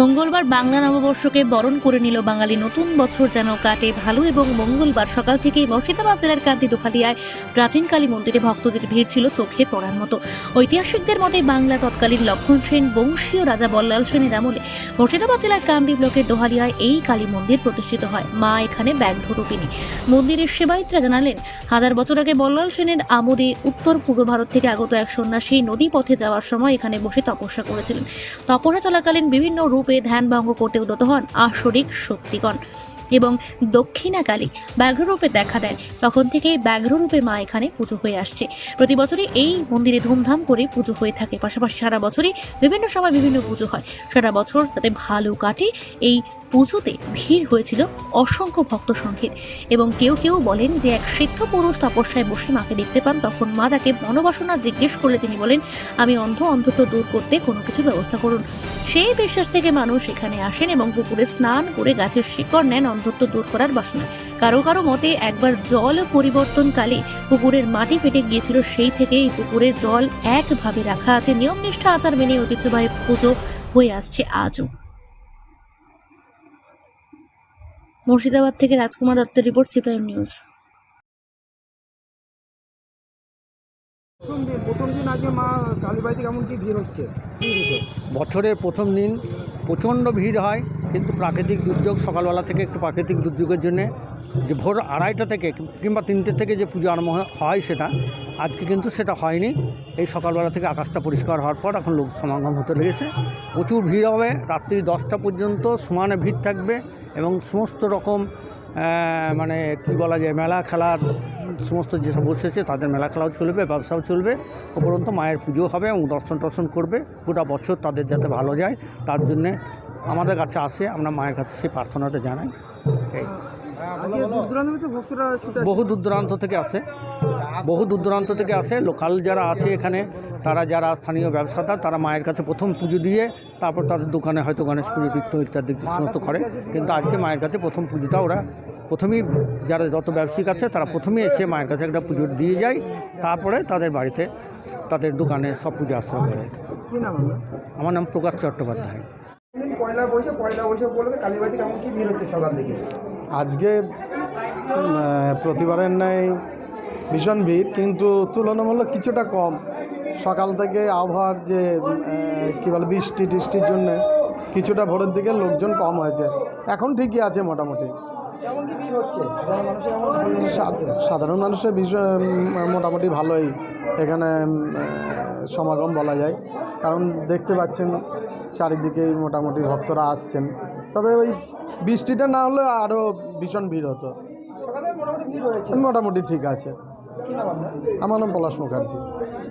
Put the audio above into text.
মঙ্গলবার বাংলা নববর্ষকে বরণ করে নিল বাঙালি। নতুন বছর যেন কাটে ভালো এবং মঙ্গলবার সকাল থেকেই মুর্শিদাবাদ জেলার কান্তি দোহালিয়ায় প্রাচীন কালী মন্দিরে ভক্তদের ভিড় ছিল চোখে পড়ার মতো। ঐতিহাসিকদের মতে বাংলা তৎকালীন লক্ষণ সেন, বংশীয় রাজা বল্লাল সেনের আমলে মুর্শিদাবাদ জেলার কান্দি ব্লকের দোহালিয়ায় এই কালী মন্দির প্রতিষ্ঠিত হয়। মা এখানে ব্যাঘ্র ব্যাঘ্ররূপিণী মন্দিরের সেবায়িতরা জানালেন, হাজার বছর আগে বল্লাল সেনের আমোদে উত্তর পূর্ব ভারত থেকে আগত এক সন্ন্যাসী নদী পথে যাওয়ার সময় এখানে বসে তপস্যা করেছিলেন। তপস্যা চলাকালীন বিভিন্ন রূপে ধ্যান ভঙ্গ করতে উদ্যত হন আসরিক শক্তিগণ। এবং দক্ষিণাকালী ব্যাঘ্ররূপে দেখা দেয় তখন থেকেই ব্যাঘ্ররূপে মা এখানে পুজো হয়ে আসছে। প্রতি বছরই এই মন্দিরে ধুমধাম করে পুজো হয়ে থাকে। পাশাপাশি সারা বছরই বিভিন্ন সময় বিভিন্ন পুজো হয়। সারা বছর যাতে ভালো কাটে, এই পুজোতে ভিড় হয়েছিল অসংখ্য ভক্ত সংঘের। এবং কেউ কেউ বলেন যে, এক সিদ্ধ পুরুষ তপস্যায় বসে মাকে দেখতে পান, তখন মা তাকে মনোবাসনা জিজ্ঞেস করলে তিনি বলেন, আমি অন্ধ, অন্ধত্ব দূর করতে কোনো কিছুর ব্যবস্থা করুন। সেই বিশ্বাস থেকে মানুষ এখানে আসেন এবং পুকুরে স্নান করে গাছের শিকড় নেন অন্ধত্ব দূর করার বাসনায় কারও কারও মতে একবার জল পরিবর্তনকালে পুকুরের মাটি ফেটে গিয়েছিল সেই থেকে এই পুকুরে জল একভাবে রাখা আছে। নিয়মনিষ্ঠ আচার মেনে ঐতিহ্যবাহী পুজো হয়ে আসছে আজও। মুর্শিদাবাদ থেকে রাজকুমার দত্তের রিপোর্ট সিপ্রাইম নিউজ। প্রথম দিন প্রথম দিন আজকে মা কালীবাড়িতে কেমন কি ভিড় হচ্ছে হচ্ছে? বছরের প্রথম দিন প্রচণ্ড ভিড় হয়। কিন্তু প্রাকৃতিক দুর্যোগ সকালবেলা থেকে একটু প্রাকৃতিক দুর্যোগের জন্যে যে ভোর আড়াইটা থেকে কিংবা তিনটে থেকে যে পুজো আরম্ভ হয়- সেটা, আজকে কিন্তু সেটা হয়নি। এই সকালবেলা থেকে আকাশটা পরিষ্কার হওয়ার পর এখন লোক সমাগম হতে লেগেছে। প্রচুর ভিড় হবে। রাত্রি দশটা পর্যন্ত সমানে ভিড় থাকবে এবং সমস্ত রকম মানে কি বলা যায়, মেলা খেলার সমস্ত যেসব বসেছে তাদের মেলা খেলাও চলবে, ব্যবসাও চলবে। উপরন্ত মায়ের পুজো হবে এবং দর্শন টর্শন করবে। গোটা বছর তাদের যাতে ভালো যায়, তার জন্যে আমাদের কাছে আসে, আমরা মায়ের কাছে সেই প্রার্থনাটা জানাই। এই। বহু দূর দূরান্ত থেকে আসে। বহু দূর দূরান্ত থেকে আসে। লোকাল যারা আছে এখানে তারা যারা স্থানীয় ব্যবসাদার তারা মায়ের কাছে প্রথম পুজো দিয়ে তারপর তাদের দোকানে হয়তো গণেশ পুজো তীর্থ ইত্যাদি সমস্ত করে। কিন্তু আজকে মায়ের কাছে প্রথম পুজোটা ওরা প্রথমেই যারা যত ব্যবসায়িক আছে তারা প্রথমেই এসে মায়ের কাছে একটা পুজো দিয়ে যায়। তারপরে তাদের বাড়িতে তাদের দোকানে সব পুজো আশ্রয় করে। কি নাম আপনার? আমার নাম প্রকাশ চট্টোপাধ্যায়। পয়লা বৈশাখ পয়লা বৈশাখ বলতে কালীবাড়িতে কেমন কি ভিড় হচ্ছে সকাল থেকে? আজকে প্রতিবারের ন্যায় ভীষণ ভিড় কিন্তু তুলনামূলক কিছুটা কম। সকাল থেকে আবহাওয়ার যে কী বলে বৃষ্টি টিষ্টির জন্য কিছুটা ভোরের দিকে লোকজন কম হয়েছে। এখন ঠিকই আছে মোটামুটি। সাধারণ মানুষের বিষয় মোটামুটি ভালোই এখানে সমাগম বলা যায়। কারণ দেখতে পাচ্ছেন চারিদিকেই মোটামুটি ভক্তরা আসছেন। তবে ওই বৃষ্টিটা না হলে আরও ভীষণ ভিড় হতো। মোটামুটি ঠিক আছে। আমার নাম পলাশ মুখার্জি।